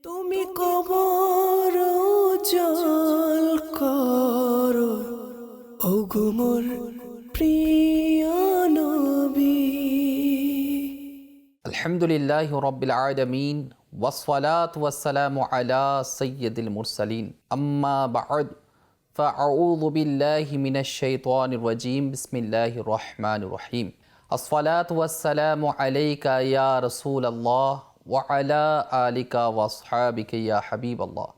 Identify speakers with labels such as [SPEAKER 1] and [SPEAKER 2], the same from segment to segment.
[SPEAKER 1] তুমি কবর জল করো ওগুমর প্রিয় নবী
[SPEAKER 2] الحمد لله رب العالمين والصلاة والسلام على سيد المرسلين أما بعد فأعوذ بالله من الشيطان الرجيم بسم الله الرحمن الرحيم الصلاة والسلام عليك يا رسول الله ওয়ালা আলিকা ওয়াসহাবিকে ইয়া হাবিব আল্লাহ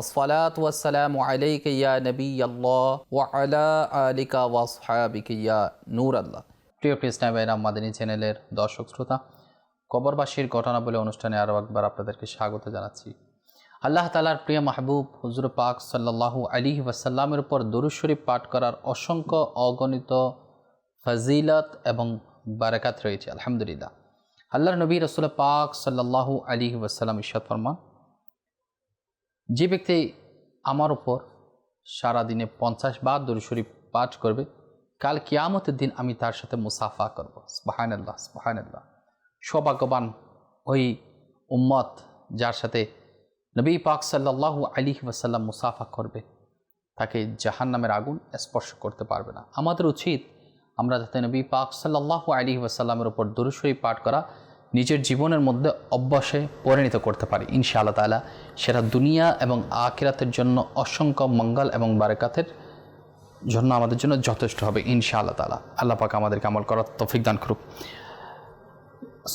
[SPEAKER 2] আসফালাত ওয়াসালাম আলাইকে ইয়া নবী আল্লাহ ওয়ালা আলিকা ওয়াসহাবিকে ইয়া নূর আল্লাহ প্রিয় কৃষ্ণা বেরাম মাদিনী চ্যানেলের দর্শক শ্রোতা, কবরবাসীর ঘটনা বলে অনুষ্ঠানে আরও একবার আপনাদেরকে স্বাগত জানাচ্ছি। আল্লাহ তালার প্রিয় মাহবুব, হুজুর পাক সাল্লাহু আলী ওয়াসাল্লামের উপর দরুশরীফ পাঠ করার অসংখ্য অগণিত ফজিলত এবং বারাকাত রয়েছে, আলহামদুলিল্লাহ। আল্লাহর নবী রসুল পাক সাল্লাহু আলী ওয়াসাল্লাম ইশাদ ফরমান, যে ব্যক্তি আমার উপর সারাদিনে পঞ্চাশ বার দরুশরীফ পাঠ করবে, কাল কিয়ামতের দিন আমি তার সাথে মুসাফা করব। স্বাহান আল্লাহ আল্লাহ সৌভাগ্যবান ওই উম্মত যার সাথে নবী পাক সাল্লাহু আলী ওয়াসাল্লাম মুসাফা করবে, তাকে জাহান নামের আগুন স্পর্শ করতে পারবে না। আমাদের উচিত আমরা যাতে নবী পাক সাল্লাহু আলী ওয়াসাল্লামের উপর দুরুশরী পাঠ করা নিজের জীবনের মধ্যে অভ্যাসে পরিণত করতে পারি ইনশা আল্লাহ তালা সেটা দুনিয়া এবং আখিরাতের জন্য অসংখ্য মঙ্গল এবং বারেকাতের জন্য আমাদের জন্য যথেষ্ট হবে ইনশা আল্লাহ তালা আল্লাহ পাক আমাদেরকে আমল করার তৌফিক দান করুক।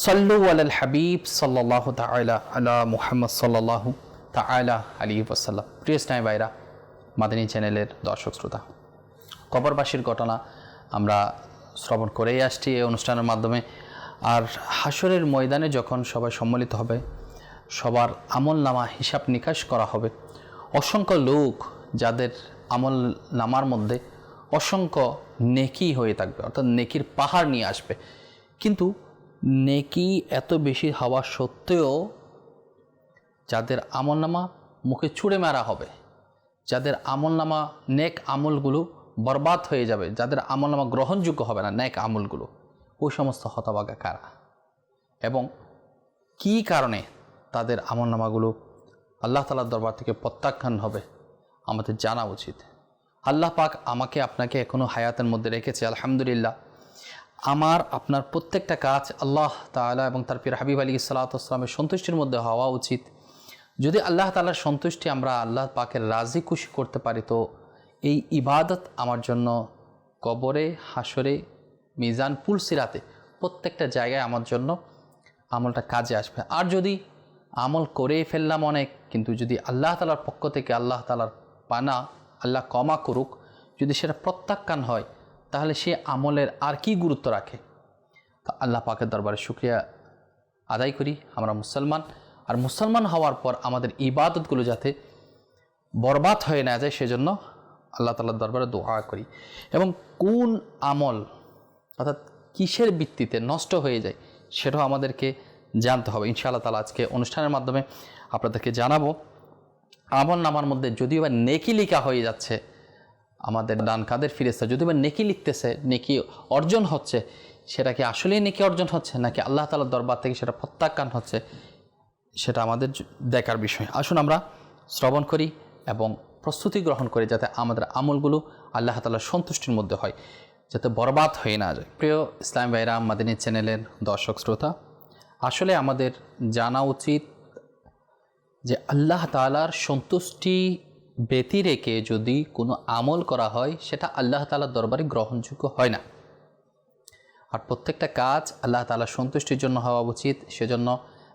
[SPEAKER 2] সাল্লু আল হাবিব সাল্লাহ তালা আলা মুহাম্মদ সাল্লাহ তালা আলী ওসাল্লাম প্রিয় স্নাই ভাইরা, মাদিনী চ্যানেলের দর্শক শ্রোতা, কবরবাসীর ঘটনা আমরা শ্রবণ করেই আসছি এই অনুষ্ঠানের মাধ্যমে। আর হাসরের ময়দানে যখন সবাই সম্মিলিত হবে, সবার আমল নামা হিসাব নিকাশ করা হবে। অসংখ্য লোক যাদের আমল নামার মধ্যে অসংখ্য নেকি হয়ে থাকবে, অর্থাৎ নেকির পাহাড় নিয়ে আসবে। কিন্তু নেকি এত বেশি হওয়া সত্ত্বেও যাদের আমলনামা মুখে ছুঁড়ে মারা হবে, যাদের আমলনামা নেক আমলগুলো বরবাদ হয়ে যাবে, যাদের আমলনামা গ্রহণযোগ্য হবে না, ন্যাক আমলগুলো। ওই সমস্ত হতবাগা কারা? এবং কী কারণে তাদের আমলনামাগুলো আল্লাহ তালার দরবার থেকে প্রত্যাখ্যান হবে, আমাদের জানা উচিত। আল্লাহ পাক আমাকে আপনাকে এখনও হায়াতের মধ্যে রেখেছে, আলহামদুলিল্লাহ। আমার, আপনার প্রত্যেকটা কাজ আল্লাহ তালা এবং তার পীর হাবিব আলী সালাতামের সন্তুষ্টির মধ্যে হওয়া উচিত। যদি আল্লাহ তালার সন্তুষ্টি আমরা আল্লাহ পাকের রাজি খুশি করতে পারি, তো এই ইবাদত আমার জন্য কবরে হাসরে মিজান পুলসিরাতে প্রত্যেকটা জায়গায় আমার জন্য আমলটা কাজে আসবে। আর যদি আমল করে ফেললাম অনেক, কিন্তু যদি আল্লাহ তালার পক্ষ থেকে আল্লাহ তালার পানা, আল্লাহ কমা করুক, যদি সেটা প্রত্যাখ্যান হয়, তাহলে সে আমলের আর কি গুরুত্ব রাখে? তো আল্লাহ পাকের দরবারে শুক্রিয়া আদায় করি, আমরা মুসলমান। আর মুসলমান হওয়ার পর আমাদের ইবাদতগুলো যাতে বরবাদ হয়ে না যায়, সেজন্য আল্লাহ তালার দরবারে দোয়া করি। এবং কোন আমল অর্থাৎ কিসের ভিত্তিতে নষ্ট হয়ে যায় সেটাও আমাদেরকে জানতে হবে। ইনশাআল্লাহ তালা আজকে অনুষ্ঠানের মাধ্যমে আপনাদেরকে জানাব। আমল নামার মধ্যে যদিও বা নেকি লিখা হয়ে যাচ্ছে, আমাদের ডান কাদের ফিরেছে যদিও বা নেকি লিখতেছে, নেকি অর্জন হচ্ছে, সেটা কি আসলেই নেকি অর্জন হচ্ছে, নাকি আল্লাহ তালার দরবার থেকে সেটা প্রত্যাখ্যান হচ্ছে, সেটা আমাদের দেখার বিষয়। আসুন আমরা শ্রবণ করি এবং প্রস্তুতি গ্রহণ করি যাতে আমাদের আমলগুলো আল্লাহ তালার সন্তুষ্টির মধ্যে হয়, যাতে বরবাদ হয়ে না যায়। প্রিয় ইসলাম ভাইরা মাদিনী চ্যানেলের দর্শক, শ্রোতা, আসলে আমাদের জানা উচিত যে আল্লাহ তালার সন্তুষ্টি ব্যতি রেখে যদি কোনো আমল করা হয়, সেটা আল্লাহ তালার দরবারে গ্রহণযোগ্য হয় না। আর প্রত্যেকটা কাজ আল্লাহ তালার সন্তুষ্টির জন্য হওয়া উচিত। সেজন্য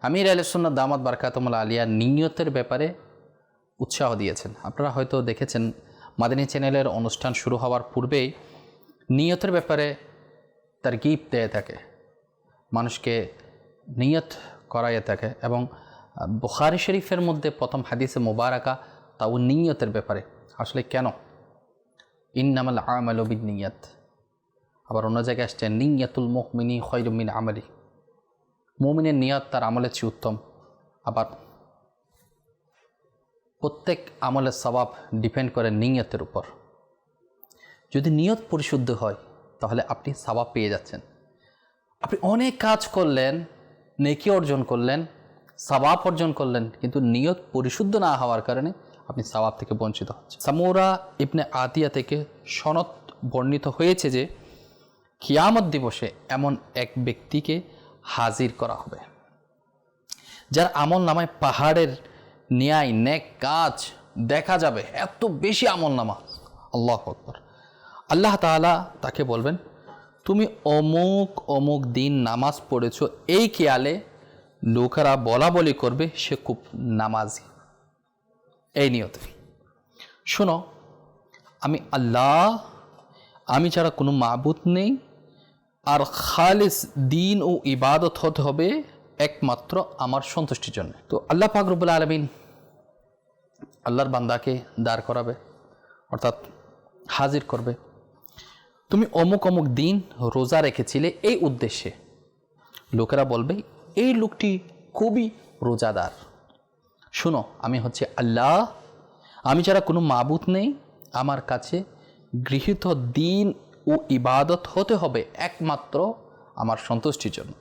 [SPEAKER 2] আমির আলসুল্লাহ দামাত বারকাতমুল আলিয়া নিয়তের ব্যাপারে উৎসাহ দিয়েছেন। আপনারা হয়তো দেখেছেন মাদিনী চ্যানেলের অনুষ্ঠান শুরু হওয়ার পূর্বেই নিয়তের ব্যাপারে তার গিফট দেয়া থাকে মানুষকে নিয়ত করাইয়ে থাকে এবং বুখারি শরীফের মধ্যে প্রথম হাদিসে মোবারকা তাও নিয়তের ব্যাপারে। আসলে কেন? ইন্নামাল আমাল বিন নিয়ত আবার অন্য জায়গায় আসছে, নিয়াতুল মুহমিনী খৈরুমিন আমলি। মুমিনের নিয়ত তার আমলের চেয়ে উত্তম। আবার প্রত্যেক আমলের স্বভাব ডিপেন্ড করে নিয়তের উপর। যদি নিয়ত পরিশুদ্ধ হয়, তাহলে আপনি স্বভাব পেয়ে যাচ্ছেন। আপনি অনেক কাজ করলেন, নেকি অর্জন করলেন সবাব অর্জন করলেন, কিন্তু নিয়ত পরিশুদ্ধ না হওয়ার কারণে আপনি সবাব থেকে বঞ্চিত হচ্ছেন। সামোরা ইবনে আতিয়া থেকে সনদ বর্ণিত হয়েছে যে, কিয়ামত দিবসে এমন এক ব্যক্তিকে হাজির করা হবে, যার আমল নামায় পাহাড়ের ন্যায় নেক কাজ দেখা যাবে। এত বেশি আমল নামা। আল্লাহ আকবর। আল্লাহ তাআলা তাকে বলবেন, তুমি অমুক অমুক দিন নামাজ পড়েছো, এই খেয়ালে লোকেরা বলা বলি করবে, সে খুব নামাজি। এই নিয়তে। শোনো, আমি আল্লাহ, আমি ছাড়া কোনো মাবুত নেই। আর খালিস দিন ও ইবাদত হতে হবে একমাত্র আমার সন্তুষ্টির জন্য। তো আল্লাহ পাক রব্বুল আলমিন আল্লাহর বান্দাকে দাঁড় করাবে, অর্থাৎ হাজির করবে। তুমি অমুক অমুক দিন রোজা রেখেছিলে এই উদ্দেশ্যে। লোকেরা বলবে, এই লোকটি খুবই রোজাদার। শুনো, আমি হচ্ছে আল্লাহ। আমি যারা কোনো মাবুত নেই। আমার কাছে গৃহীত দিন ও ইবাদত হতে হবে একমাত্র আমার সন্তুষ্টির জন্য।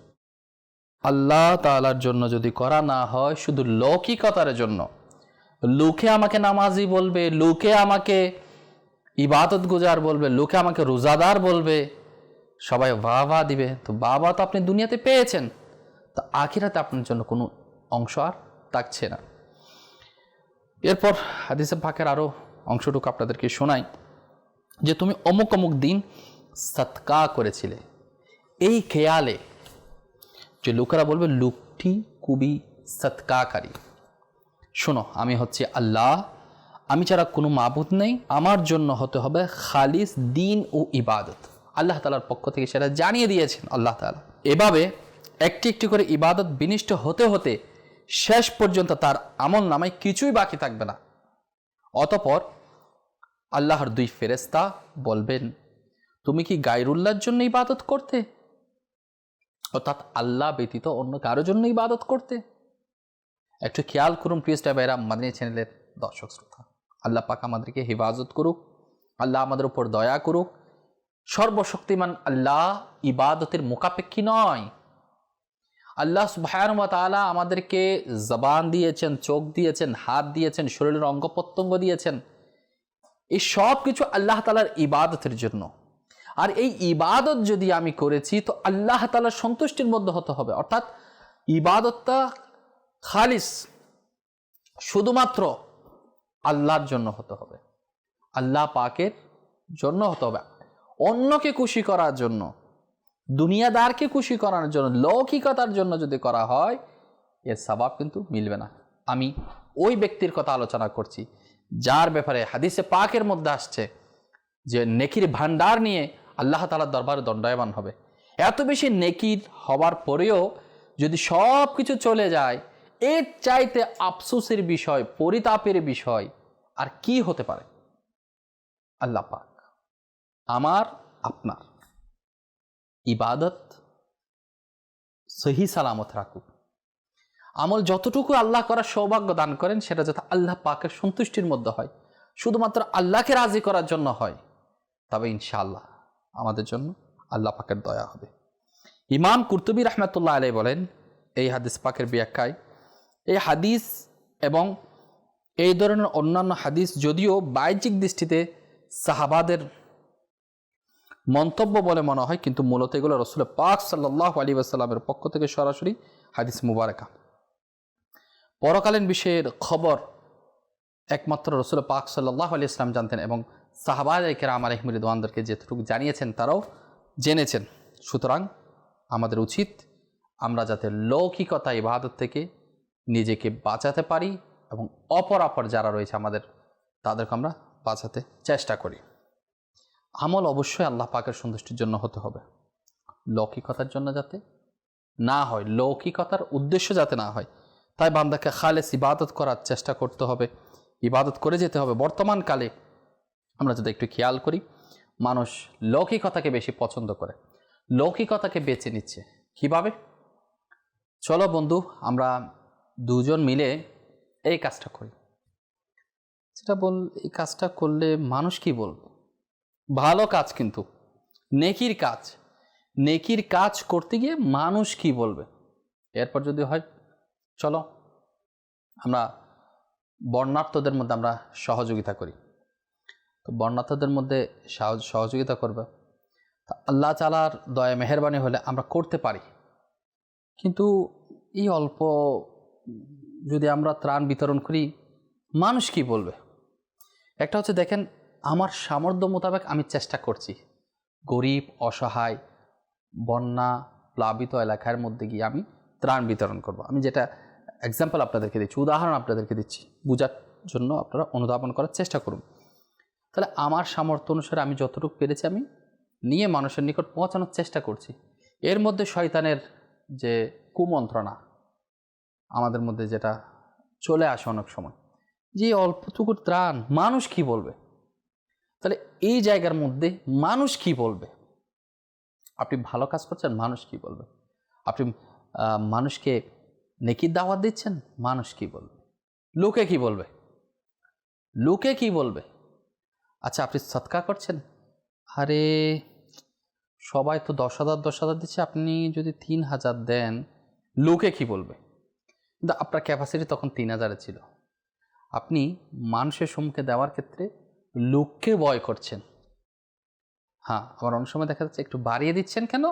[SPEAKER 2] আল্লাহ তালার জন্য যদি করা না হয়, শুধু লৌকিকতার জন্য। লোকে আমাকে নামাজি বলবে, লোকে আমাকে ইবাদত গুজার বলবে, লোকে আমাকে রোজাদার বলবে, সবাই বাহ দিবে। তো বাবা তো আপনি দুনিয়াতে পেয়েছেন। তো আখিরাতে আপনার জন্য কোনো অংশ আর থাকছে না। এরপর হাদিসে পাকের আরও অংশটুকু আপনাদেরকে শোনাই, যে তুমি অমুক অমুক দিন সৎকা করেছিলে। এই খেয়ালে যে লোকেরা বলবে, লোকটি খুবই সৎকাকারী। শোনো, আমি হচ্ছে আল্লাহ। আমি ছাড়া কোনো মাবুদ নেই। আমার জন্য হতে হবে খালিস দিন ও ইবাদত। আল্লাহ তালার পক্ষ থেকে সেটা জানিয়ে দিয়েছেন আল্লাহ তালা এভাবে একটি একটি করে ইবাদত বিনিষ্ট হতে হতে শেষ পর্যন্ত তার আমল নামায় কিছুই বাকি থাকবে না। অতপর আল্লাহর দুই ফেরেস্তা বলবেন, তুমি কি গায়রুল্লাহর জন্য ইবাদত করতে অর্থাৎ আল্লাহ ব্যতীত অন্য কারোর জন্য ইবাদত করতে। একটু খেয়াল করুন প্রিয় স্টাইবাইরা মাদিনী চ্যানেলের দর্শক শ্রোতা। আল্লাহ পাক আমাদেরকে হেফাজত করুক, আল্লাহ আমাদের উপর দয়া করুক। সর্বশক্তিমান আল্লাহ ইবাদতের মোকাপেক্ষী নয়। আল্লাহ সুবাহানুমা তালা আমাদেরকে জবান দিয়েছেন, চোখ দিয়েছেন, হাত দিয়েছেন, শরীরের অঙ্গ প্রত্যঙ্গ দিয়েছেন। এই সব কিছু আল্লাহ তালার ইবাদতের জন্য। আর এই ইবাদত যদি আমি করেছি, তো আল্লাহ তালার সন্তুষ্টির মধ্যে হতে হবে। অর্থাৎ ইবাদতটা খালিস, শুধুমাত্র আল্লাহর জন্য হতে হবে। আল্লাহ পাকের জন্য হতে হবে। অন্যকে খুশি করার জন্য, দুনিয়াদারকে খুশি করার জন্য, লৌকিকতার জন্য যদি করা হয়, এর স্বভাব কিন্তু মিলবে না। আমি ওই ব্যক্তির কথা আলোচনা করছি, যার ব্যাপারে হাদিসে পাকের মধ্যে আসছে যে নেকির ভান্ডার নিয়ে আল্লাহ তালার দরবারে দণ্ডায়মান হবে। এত বেশি নেকির হবার পরেও যদি সব কিছু চলে যায়, এর চাইতে আফসোসের বিষয়, পরিতাপের বিষয়, আর কি হতে পারে? আল্লাহ পাক আমার, আপনার ইবাদত সহি সালামত রাখুক। আমল যতটুকু আল্লাহ করার সৌভাগ্য দান করেন, সেটা যাতে আল্লাহ পাকের সন্তুষ্টির মধ্যে হয়। শুধুমাত্র আল্লাহকে রাজি করার জন্য হয়। তবে ইনশাআল্লাহ আমাদের জন্য আল্লাহ পাকের দয়া হবে। ইমাম কুর্তুবী রহমতুল্লাহ আলাই বলেন, এই হাদিস পাকের ব্যাখ্যায়, এই হাদিস এবং এই ধরনের অন্যান্য হাদিস যদিও বাহ্যিক দৃষ্টিতে সাহাবাদের মন্তব্য বলে মনে হয়, কিন্তু মূলত এগুলো রসুল পাক সাল্লাহ আলী আসাল্লামের পক্ষ থেকে সরাসরি হাদিস মুবারকা। পরকালীন বিষয়ের খবর একমাত্র রসুল পাক সাল্লাহ আলী ইসলাম জানতেন এবং সাহাবাজ কেরাম আলহমির দোয়ানদেরকে যেটুকু জানিয়েছেন, তারাও জেনেছেন। সুতরাং আমাদের উচিত আমরা যাতে লৌকিকতা ইবাদত থেকে নিজেকে বাঁচাতে পারি এবং অপর অপর যারা রয়েছে আমাদের, তাদেরকে আমরা বাঁচাতে চেষ্টা করি। আমল অবশ্যই আল্লাহ পাকের সন্তুষ্টির জন্য হতে হবে। লৌকিকতার জন্য যাতে না হয়, লৌকিকতার উদ্দেশ্য যাতে না হয়, তাই বান্দাকে খালেস ইবাদত করার চেষ্টা করতে হবে, ইবাদত করে যেতে হবে। বর্তমান কালে আমরা যদি একটু খেয়াল করি, মানুষ লৌকিকতাকে বেশি পছন্দ করে। লৌকিকতাকে বেছে নিচ্ছে। কীভাবে? চলো বন্ধু, আমরা দুজন মিলে এই কাজটা করি। সেটা বল, এই কাজটা করলে মানুষ কি বলবে? ভালো কাজ কিন্তু। নেকির কাজ। নেকির কাজ করতে গিয়ে মানুষ কি বলবে? এরপর যদি হয়, চলো আমরা বর্ণার্থদের মধ্যে আমরা সহযোগিতা করি। তো বর্ণার্থদের মধ্যে সহযোগিতা করবে। আল্লাহ তালার দয়া, মেহরবানি হলে আমরা করতে পারি। কিন্তু এই অল্প যদি আমরা ত্রাণ বিতরণ করি, মানুষ কি বলবে? একটা হচ্ছে দেখেন, আমার সামর্থ্য মোতাবেক আমি চেষ্টা করছি। গরিব, অসহায়, বন্যা, প্লাবিত এলাকার মধ্যে গিয়ে আমি ত্রাণ বিতরণ করব। আমি যেটা এক্সাম্পল আপনাদেরকে দিচ্ছি, উদাহরণ আপনাদেরকে দিচ্ছি। বোঝার জন্য আপনারা অনুধাবন করার চেষ্টা করুন। তাহলে আমার সামর্থ্য অনুসারে আমি যতটুকু পেরেছি আমি নিয়ে মানুষের নিকট পৌঁছানোর চেষ্টা করছি। এর মধ্যে শয়তানের যে কুমন্ত্রণা আমাদের মধ্যে যেটা চলে আসে অনেক সময়, যে অল্পটুকু ত্রাণ মানুষ কি বলবে? তাহলে এই জায়গার মধ্যে মানুষ কি বলবে? আপনি ভালো কাজ করছেন, মানুষ কি বলবে? আপনি মানুষকে নেকির দাওয়াত দিচ্ছেন, মানুষ কি বলবে? লোকে কি বলবে? লোকে কি বলবে? আচ্ছা আপনি সৎকা করছেন? আরে, সবাই তো দশ হাজার দশ হাজার দিচ্ছে, আপনি যদি তিন হাজার দেন, লোকে কি বলবে? কিন্তু আপনার ক্যাপাসিটি তখন তিন হাজারে ছিল। আপনি মানুষের সম্মুখে দেওয়ার ক্ষেত্রে লোককে ভয় করছেন। হ্যাঁ আবার অনেক সময় দেখা যাচ্ছে, একটু বাড়িয়ে দিচ্ছেন কেন?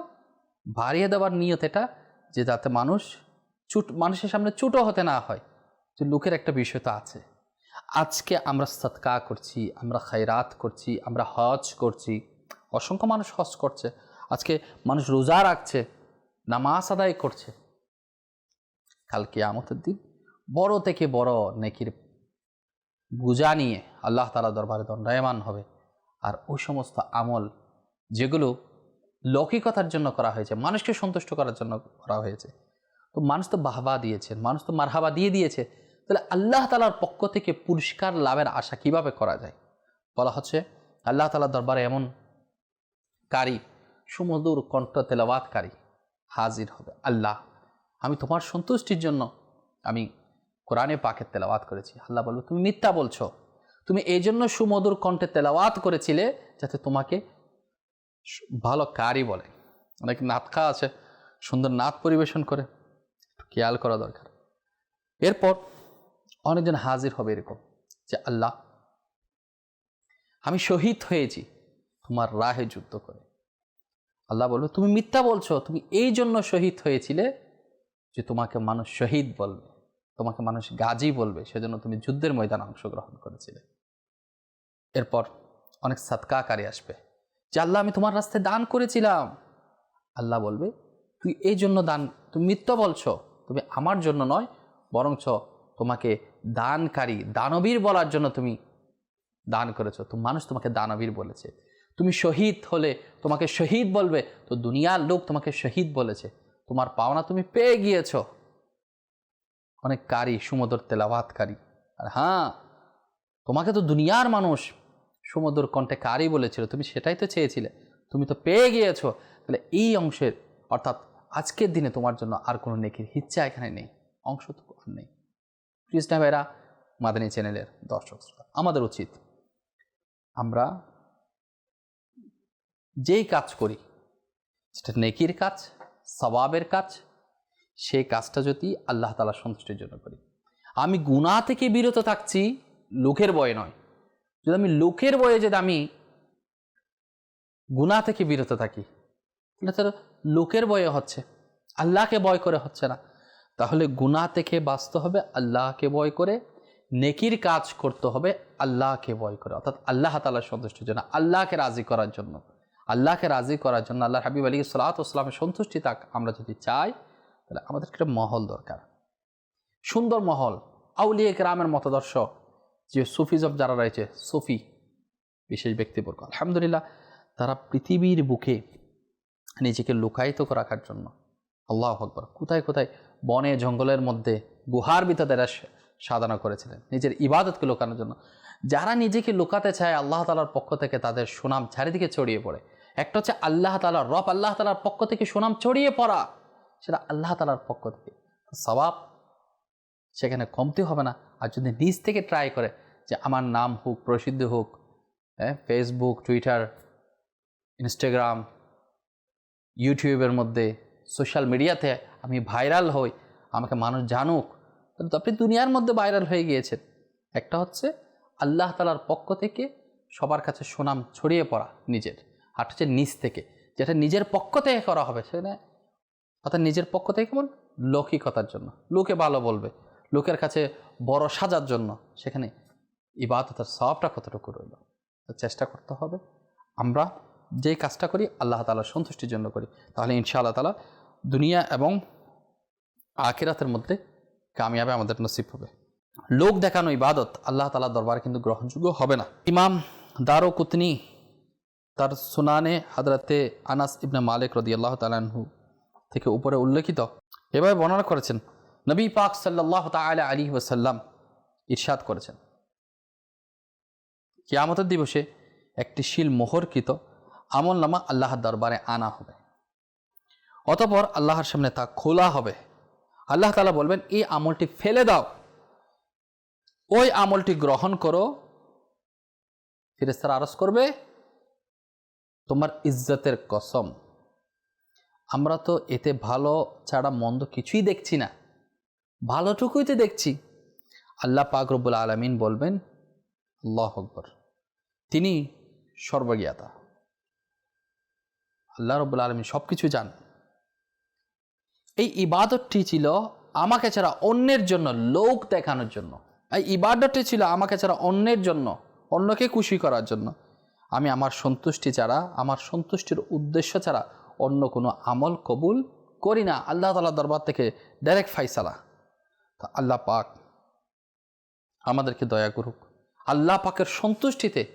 [SPEAKER 2] বাড়িয়ে দেওয়ার নিয়ত এটা যে যাতে মানুষ চুট, মানুষের সামনে চুটো হতে না হয়। যে লোকের একটা বিষয় তো আছে। আজকে আমরা সৎকা করছি, আমরা খায়রাত করছি, আমরা হজ করছি। অসংখ্য মানুষ হজ করছে। আজকে মানুষ রোজা রাখছে, নামাজ আদায় করছে। কালকে আমতের দিন বড় থেকে বড় নেকির বোঝা নিয়ে আল্লাহ তালা দরবারে দণ্ডায়মান হবে। আর ওই সমস্ত আমল যেগুলো লৌকিকতার জন্য করা হয়েছে, মানুষকে সন্তুষ্ট করার জন্য করা হয়েছে। তো মানুষ তো বাহবা দিয়েছেন, মানুষ তো মারহাবা দিয়ে দিয়েছে। তাহলে আল্লাহ তালার পক্ষ থেকে পুরস্কার লাভের আশা কীভাবে করা যায়? বলা হচ্ছে, আল্লাহ তালার দরবারে এমন কারি, সুমধুর কণ্ঠ তেলাওয়াতকারী হাজির হবে। আল্লাহ, আমি তোমার সন্তুষ্টির জন্য আমি কোরআনে পাকের তেলাওয়াত করেছি। আল্লাহ বলবে তুমি মিথ্যা বলছো। তুমি এই জন্য সুমধুর কণ্ঠে তেলাওয়াত করেছিলে যাতে তোমাকে ভালো কারি বলে। অনেক নাতখা আছে, সুন্দর নাত পরিবেশন করে খেয়াল করা দরকার। এরপর অনেকজন হাজির হবে এরকম যে, আল্লাহ, আমি শহীদ হয়েছি, তোমার রাহে যুদ্ধ করে। আল্লাহ বলবে তুমি মিথ্যা বলছো, তুমি এই জন্য শহীদ হয়েছিলে যে, তোমাকে মানুষ শহীদ বলবে, তোমাকে মানুষ গাজী বলবে, সেজন্য তুমি যুদ্ধের ময়দানে অংশগ্রহণ করেছিলে। এরপর অনেক সৎকাকারী আসবে, যে, আল্লাহ, আমি তোমার রাস্তায় দান করেছিলাম। আল্লাহ বলবে, তুই এই জন্য দান, তুমি মিথ্যা বলছো, তুমি আমার জন্য নয়, বরঞ্চ তোমাকে দানকারী, দানবীর বলার জন্য তুমি দান করেছ। তো মানুষ তোমাকে দানবীর বলেছে। তুমি শহীদ হলে তোমাকে শহীদ বলবে। তো দুনিয়ার লোক তোমাকে শহীদ বলেছে। তোমার পাওনা তুমি পেয়ে গিয়েছো। অনেক কারি, সুমধুর তেলাওয়াতকারী। আর হ্যাঁ তোমাকে তো দুনিয়ার মানুষ সুমধুর কণ্ঠে কারি বলেছিল। তুমি সেটাই তো চেয়েছিলে। তুমি তো পেয়ে গিয়েছো। তাহলে এই অংশের, অর্থাৎ আজকের দিনে তোমার জন্য আর কোনো নেকির হিচ্ছা এখানে নেই। অংশ তো আর নেই। কৃষ্ণা ভাইরা মাদানী চ্যানেলের দর্শক শ্রোতা, আমাদের উচিত আমরা যেই কাজ করি, সেটা নেকির কাজ, সবাবের কাজ, সেই কাজটা যদি আল্লাহ তালা সন্তুষ্টির জন্য করি। আমি গুণা থেকে বিরত থাকছি, লোকের বয়ে নয়। যদি আমি লোকের বয়ে যদি আমি গুণা থেকে বিরত থাকি, তাহলে তার লোকের বয়ে হচ্ছে, আল্লাহকে বয় করে হচ্ছে না। তাহলে গুণা থেকে বাঁচতে হবে, আল্লাহকে বয় করে। নেকির কাজ করতে হবে, আল্লাহকে বয় করে। অর্থাৎ আল্লাহ তালার সন্তুষ্টির জন্য, আল্লাহকে রাজি করার জন্য। আল্লাহকে রাজি করার জন্য আল্লাহ হাবিব আলী সালাতামের সন্তুষ্টি তাক আমরা যদি চাই, তাহলে আমাদের একটা মহল দরকার। সুন্দর মহল, আউলিয়া গ্রামের মতদর্শ, যে সুফিজম যারা রয়েছে, সুফি, বিশেষ ব্যক্তিবর্গ। আলহামদুলিল্লাহ, তারা পৃথিবীর বুকে নিজেকে লুকায়িত রাখার জন্য। আল্লাহ আকবর, কোথায় কোথায় বনে জঙ্গলের মধ্যে গুহার ভিতরে তারা সা- সাধনা করেছিলেন, নিজের ইবাদতকে লুকানোর জন্য। যারা নিজেকে লুকাতে চায়, আল্লাহ তালার পক্ষ থেকে তাদের সুনাম চারিদিকে ছড়িয়ে পড়ে। একটা হচ্ছে আল্লাহ তালার রব, আল্লাহ তালার পক্ষ থেকে সুনাম ছড়িয়ে পড়া। সেটা আল্লাহ তালার পক্ষ থেকে। সবাব সেখানে কমতে হবে না। আর যদি নিজ থেকে ট্রাই করে যে আমার নাম হোক, প্রসিদ্ধ হোক হ্যাঁ ফেসবুক টুইটার ইনস্টাগ্রাম ইউটিউবের মধ্যে সোশ্যাল মিডিয়াতে আমি ভাইরাল হই, আমাকে মানুষ জানুক, তাহলে তো আপনি দুনিয়ার মধ্যে ভাইরাল হয়ে গিয়েছেন। একটা হচ্ছে আল্লাহ তালার পক্ষ থেকে সবার কাছে সুনাম ছড়িয়ে পড়া নিজের, আর হচ্ছে নিজ থেকে, যেটা নিজের পক্ষ থেকে করা হবে, সেখানে অর্থাৎ নিজের পক্ষ থেকে কেমন? লৌকিকতার জন্য, লোকে ভালো বলবে, লোকের কাছে বড় সাজার জন্য, সেখানে ইবাদতের সবটা কতটুকু রইল? চেষ্টা করতে হবে, আমরা যেই কাজটা করি, আল্লাহ তালার সন্তুষ্টির জন্য করি। তাহলে ইনশাআল্লাহ তালা দুনিয়া এবং আখেরাতের মধ্যে কামিয়াবে আমাদের নসিব হবে। লোক দেখানো ইবাদত আল্লাহ তালার দরবার কিন্তু গ্রহণযোগ্য হবে না। ইমাম দারো কুতনি তার সুনানে হাদরাতে আনাস ইবনে মালিক রদি আল্লাহ তালাহু থেকে উপরে উল্লেখিত এভাবে বর্ণনা করেছেন, নবী পাক সাল্লাহ তালা আলী ওসাল্লাম ইরশাদ করেছেন। কিয়ামতের দিবসে একটি শিল মোহরকৃত আমল নামা আল্লাহর দরবারে আনা হবে। অতপর আল্লাহর সামনে তা খোলা হবে। আল্লাহ তালা বলবেন, এই আমলটি ফেলে দাও। ওই আমলটি গ্রহণ করো। ফিরেস্তার আরজ করবে, তোমার ইজ্জতের কসম। আমরা তো এতে ভালো ছাড়া মন্দ কিছুই দেখছি না। ভালোটুকুই তো দেখছি। আল্লাহ পাক রব্বুল আলমিন বলবেন, আল্লাহ আকবর। তিনি সর্বজ্ঞাতা। আল্লাহ রব্বুল আলমিন সব কিছু জান। এই ইবাদতটি ছিল আমাকে ছাড়া অন্যের জন্য, লোক দেখানোর জন্য। এই ইবাদতটি ছিল আমাকে ছাড়া অন্যের জন্য, অন্যকে খুশি করার জন্য। আমি আমার সন্তুষ্টি ছাড়া, আমার সন্তুষ্টির উদ্দেশ্য ছাড়া অন্য কোনো আমল কবুল করি না। আল্লাহ তালা দরবার থেকে ডাইরেক্ট ফাইসালা তো আল্লাহ পাক আমাদেরকে দয়া করুক। আল্লাহ পাকের সন্তুষ্টিতে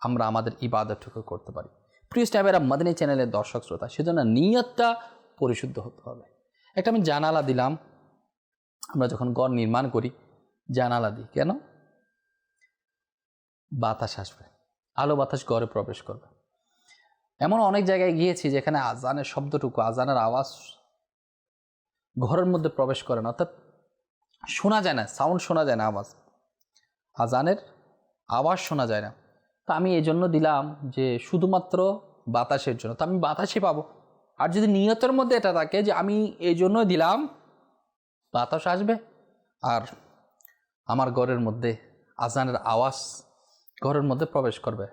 [SPEAKER 2] আমরা আমাদের ইবাদতটুকু করতে পারি। প্রিয় স্ট্যাবেরা মাদিনী চ্যানেলের দর্শক শ্রোতা, সেজন্য নিয়তটা পরিশুদ্ধ হতে হবে। একটা আমি জানালা দিলাম, আমরা যখন গড় নির্মাণ করি, জানালা দিই। কেন? বাতাস আসবে, আলো বাতাস ঘরে প্রবেশ করবে। এমন অনেক জায়গায় গিয়েছি যেখানে আজানের শব্দটুকু, আজানের আওয়াজ ঘরের মধ্যে প্রবেশ করে না। অর্থাৎ শোনা যায় না সাউন্ড শোনা যায় না, আওয়াজ। আজানের আওয়াজ শোনা যায় না। তা আমি এই জন্য দিলাম যে শুধুমাত্র বাতাসের জন্য। তো আমি বাতাসই পাবো। আর যদি নিয়তের মধ্যে এটা থাকে যে আমি এই জন্য দিলাম, বাতাস আসবে। আর আমার ঘরের মধ্যে আজানের আওয়াজ ঘরের মধ্যে প্রবেশ করবে।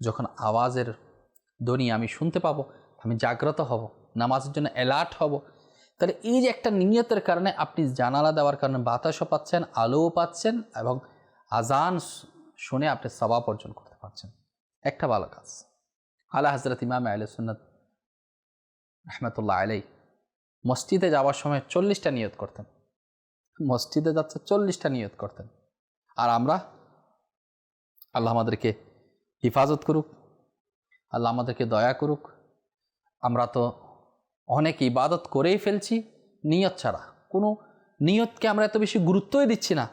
[SPEAKER 2] যখন আওয়াজের ধ্বনি আমি শুনতে পাবো, আমি জাগ্রত হব, নামাজের জন্য অ্যালার্ট হব। তাহলে এই যে একটা নিয়তের কারণে আপনি জানালা দেওয়ার কারণে বাতাসও পাচ্ছেন, আলোও পাচ্ছেন এবং আজান শুনে আপনি সবাব অর্জন করতে পারছেন একটা ভালো কাজ। আলা হজরত ইমাম আলে সুন্নত রহমতুল্লাহ আলাই মসজিদে যাওয়ার সময় চল্লিশটা নিয়ত করতেন। মসজিদে যাচ্ছে চল্লিশটা নিয়ত করতেন। আর আমরা, আল্লাহ আমাদেরকে হিফাজত করুক, আল্লাহ আমাদেরকে দয়া করুক। আমরা তো অনেক ইবাদত করেই ফেলছি, নিয়ত ছাড়া। কোনো নিয়তকে আমরা এত বেশি গুরুত্বই দিচ্ছি না।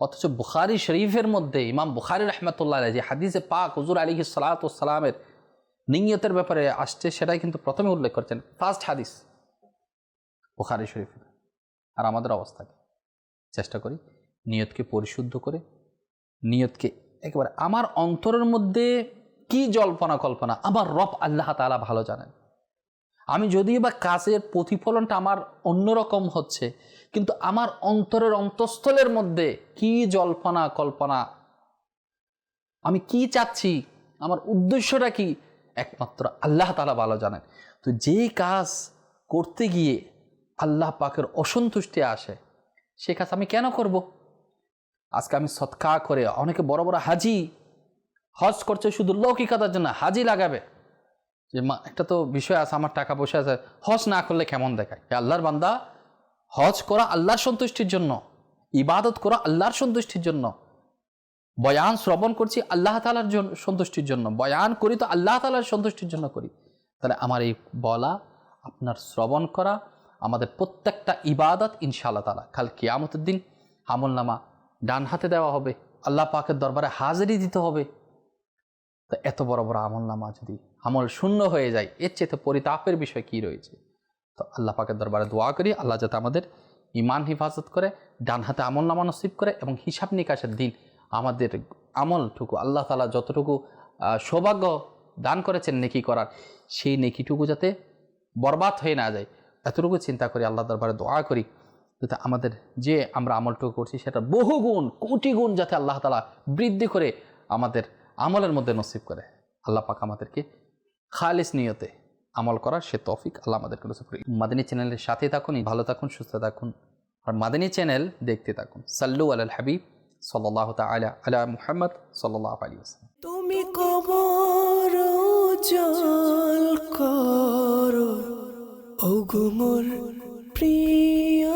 [SPEAKER 2] অথচ বুখারি শরীফের মধ্যে ইমাম বুখারি রহমতুল্লাহ যে হাদিসে পাক হুজুর আলী সালাতামের নিয়তের ব্যাপারে আসছে, সেটাই কিন্তু প্রথমে উল্লেখ করছেন। ফার্স্ট হাদিস, বুখারি শরীফের আর আমাদের অবস্থাকে চেষ্টা করি নিয়তকে পরিশুদ্ধ করে, নিয়তকে একেবারে আমার অন্তরের মধ্যে কি জল্পনা কল্পনা আমার রব আল্লাহ তালা ভালো জানেন। আমি যদিও বা কাজের প্রতিফলনটা আমার অন্যরকম হচ্ছে, কিন্তু আমার অন্তরের অন্তঃস্থলের মধ্যে কি জল্পনা কল্পনা? আমি কি চাচ্ছি? আমার উদ্দেশ্যটা কি? একমাত্র আল্লাহ তালা ভালো জানেন। তো যেই কাজ করতে গিয়ে আল্লাহ পাকের অসন্তুষ্টি আসে, সে কাজ আমি কেন করব? আজকে আমি সৎকা করে অনেকে বড় বড় হাজি, হজ করছে শুধু লৌকিকতার জন্য হাজি লাগাবে। যে মা, একটা তো বিষয় আছে, আমার টাকা পয়সা আছে, হজ না করলে কেমন দেখায়? আল্লাহর বান্দা, হজ করা আল্লাহর সন্তুষ্টির জন্য, ইবাদত করা আল্লাহর সন্তুষ্টির জন্য, বয়ান শ্রবণ করছি আল্লাহ তালার জন্য সন্তুষ্টির জন্য, বয়ান করি তো আল্লাহ তালার সন্তুষ্টির জন্য করি। তাহলে আমার এই বলা, আপনার শ্রবণ করা, আমাদের প্রত্যেকটা ইবাদত ইনশাআল্লাহ তালা খাল কিয়ামতের দিন আমল নামা ডান হাতে দেওয়া হবে, আল্লাহ পাকের দরবারে হাজিরি দিতে হবে। তো এত বড় বড় আমল নামা যদি আমল শূন্য হয়ে যায়। এর চেয়ে পরিতাপের বিষয় কি রয়েছে? তো আল্লাহ পাকের দরবারে দোয়া করি, আল্লাহ যাতে আমাদের ইমান হিফাজত করে, ডান হাতে আমল নামা নসিব করে এবং হিসাব নিকাশের দিন আমাদের আমলটুকু, আল্লাহ তালা যতটুকু সৌভাগ্য দান করেছেন নেকি করার, সেই নেকিটুকু যাতে বরবাদ হয়ে না যায়। এতটুকু চিন্তা করি, আল্লাহ দরবারে দোয়া করি, যাতে আমাদের যে আমরা আমলটুকু করছি, সেটা বহু গুণ কোটি গুণ যাতে আল্লাহ তালা বৃদ্ধি করে আমাদের আমলের মধ্যে নসিব করে। আল্লাহ পাক আমাদেরকে খালিস নিয়তে আমল করার সে তফিক আল্লাহ আমাদেরকে নসিব করে মাদিনী চ্যানেলের সাথে থাকুন, ভালো থাকুন, সুস্থ থাকুন। আর মাদিনী চ্যানেল দেখতে থাকুন। সাল্লু আল হাবিব সাল্লাহ তালা আলা মুহাম্মদ সাল্লাহ আলী
[SPEAKER 1] তুমি কবর জল করো, ওগো মোর প্রিয়